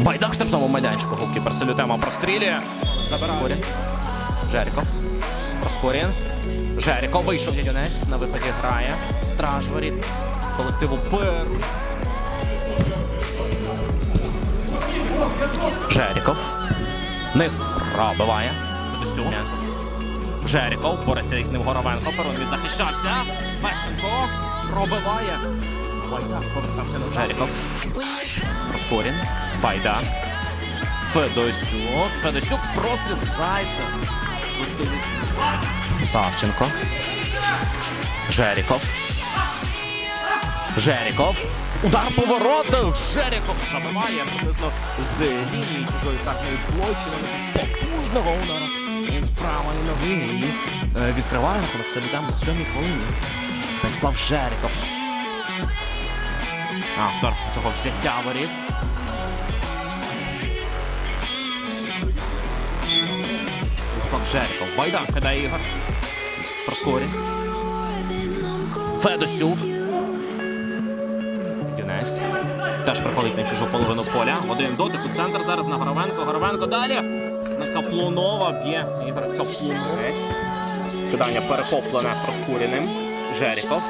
Байдак штрафному майданчику. Голкіпер Салютема прострілює. Забирає. Жеріков. Проскорін. Жеріков вийшов Дядюнець. На виході грає. Страж воріт. Колективу Пер. Жеріков. Низ пробиває. Десюня. Жеріков бореться із ним Горовенко. Перун відзахищався. Фещенко пробиває. Байдак повертався на Жеріков. Проскорін. Байдак. Федосюк. Федосюк простріл Зайцев. Савченко. Жеріков. Жеріков. Удар по воротах. Жеріков забиває приблизно з лінії чужої карної площі. Потужного удара. Ноги. І е, відкриває рахунок. Це відомо сьомій хвилині. Станіслав Жеріков. Автор цього взяття воріт. Станіслав Жеріков. Байдан кидає Ігор. Проскорін. Федосюк. Дюнес. Теж приходить на чужу половину поля. Один дотик у центр зараз на Горовенко. Горовенко далі. На Каплунова б'є Ігор Каплунов. Кидання перехоплене Проскуріним. Жеріков.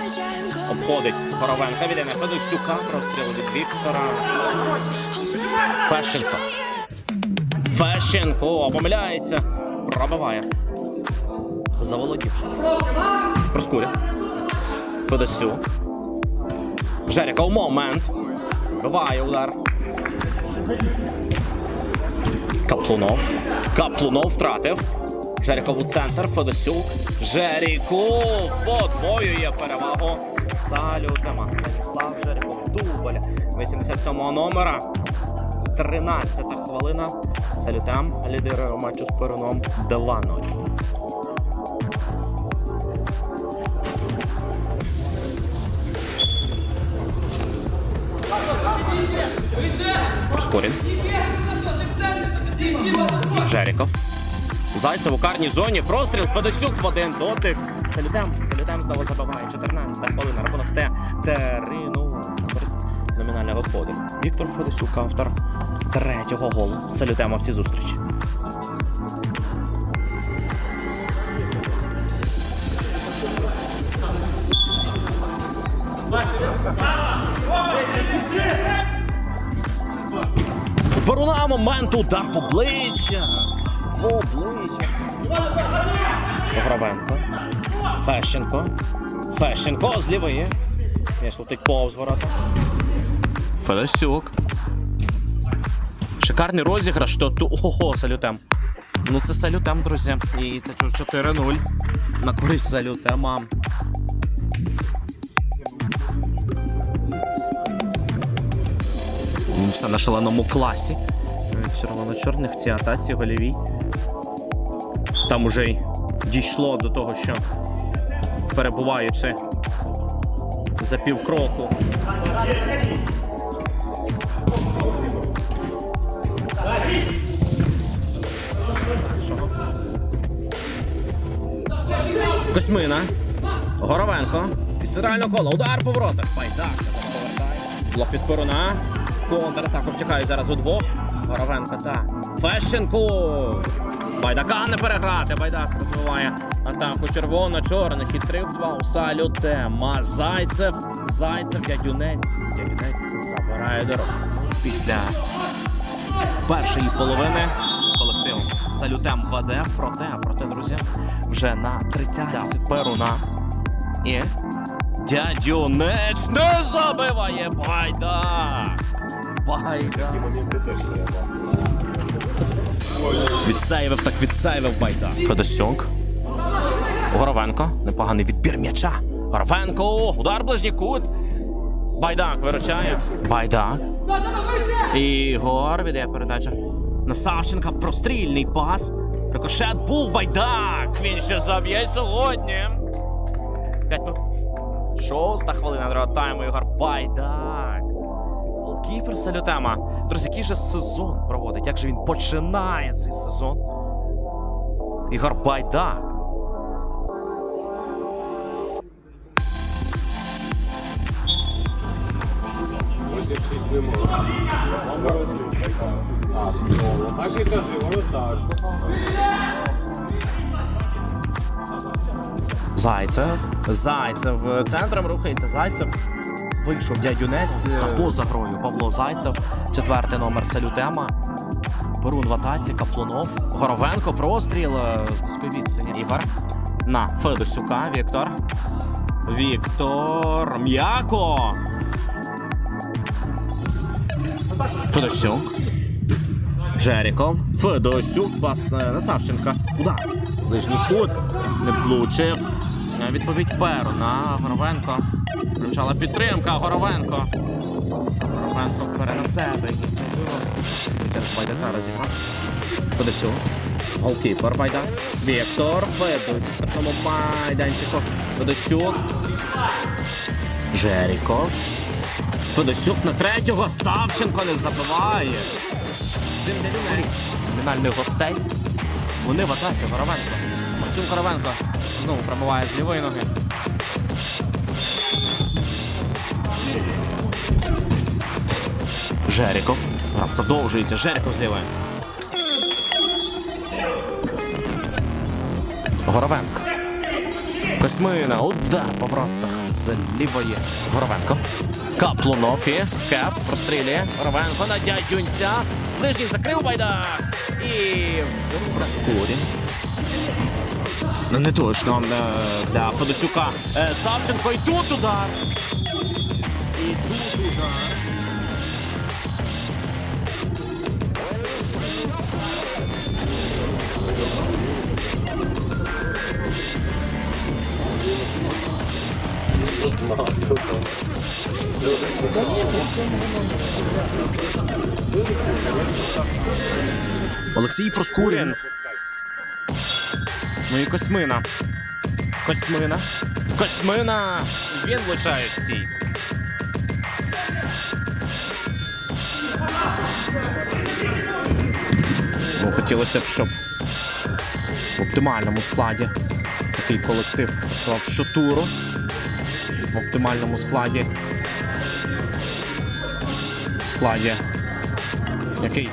Обходить Горовенка. Віде на Федосюка. Простріл від Віктора. Фещенко. Фещенко помиляється. Пробиває. Заволодів. Проскуря. Федосюк. Жеріков момент. Биває удар. Каплунов. Каплунов втратив. Жеріков у центр. Федосюк. Жеріков подвоює перевагу. Салютема. Станіслав Жеріков. Дубль 87-го номера. 13 хвилина. Салютем лідирує матчу з Перуном 2-0. Проскорін. Жеріков. Зайцев у карній зоні. Простріл. Федосюк в один дотик. Салютем. Салютем знову забиває. 14 хвилина. Рахунок стає 3-0 на номінальний господар. Віктор Федосюк, автор третього голу. Салютема в цій зустрічі. Боруна момент удар в обличчя. В обличчя. Пограбенко. Фещенко. Фещенко з лівої. М'яч летить повз ворота. Федосюк. Шикарний розіграш. То ту. Ого, салютем. Ну це салютем, друзі. І це 4-0. На користь салютема. Ну, Все на шаленому класі. Червоно-чорних цій атаці гольовій. Там уже й дійшло до того, що перебуваючи за півкроку. Косьмина. Горовенко. Після реального кола. Удар по воротах. Байдак. Блок від Перуна. Контратаку втікають зараз удвох. Горовенко та Фещенко. Байдака не переграти. Байдак розвиває атаку червоно-чорний. Хитрий в два у салютема. Зайцев. Зайцев. Дядюнець. Дядюнець забирає дорогу. Після першої половини колектив салютем веде. Проте, проте, друзі, вже на 30 Перуна. І Дядюнець не забиває Байдак. Байдак. Відсейвив, так відсейвив Байдак. Федосюк. Горовенко. Непоганий відбір м'яча. Горовенко. Удар ближній кут. Байдак виручає. Байдак. Ігор віддає передача. На Савченка прострільний пас. Рикошет був Байдак. Він ще заб'є сьогодні. П'ять. Шоста хвилина тайму Ігор Байдак. Голкіпер Салютема. Друзі, який же сезон проводить? Як же він починає цей сезон? Ігор Байдак. Проти 6 не можна. Так і кажи, воротар. Зайцев. Зайцев. Центром рухається. Зайцев. Вийшов дядюнець. А поза грою Павло Зайцев. Четвертий номер Салютема. Перун в атаці, Каплунов. Горовенко, простріл. е, З відстані. Ігор. На Федосюка. Віктор. Віктор. М'яко. Федосюк. Жеріков. Федосюк. Пас е, на Савченка. Удар. Ближній кут. Не влучив. Е, Відповідь Перу на Горовенко. Примчала підтримка. Горовенко. Горовенко бере на себе. Байдака розіграв. Федосюк. Голкіпер Байда. Віктор. Федосюк. В штрафному майданчику. Федосюк. Жеріков. Федосюк на третього. Савченко не забиває. Цим Номінальних гостей. Вони в атаці Горовенко. Максим Горовенко знову пробиває з лівої ноги. Жеріков. Продовжується. Жеріков з лівої. Горовенко. Космина. Удар по воротах з. Горовенко. Каплунов і Кеп прострілює. Горовенко на дядюнця. Ближній закрив байда. І Проскурін. Ну, не точно е, для Федосюка. Е, Савченко і тут удар. І тут удар. Олексій Проскурін. Ну і Косьмина. Косьмина. Косьмина. Він влучає в стій. Ну, хотілося б, щоб в оптимальному складі такий колектив сказав, щотуру. В оптимальному складі. Складі, який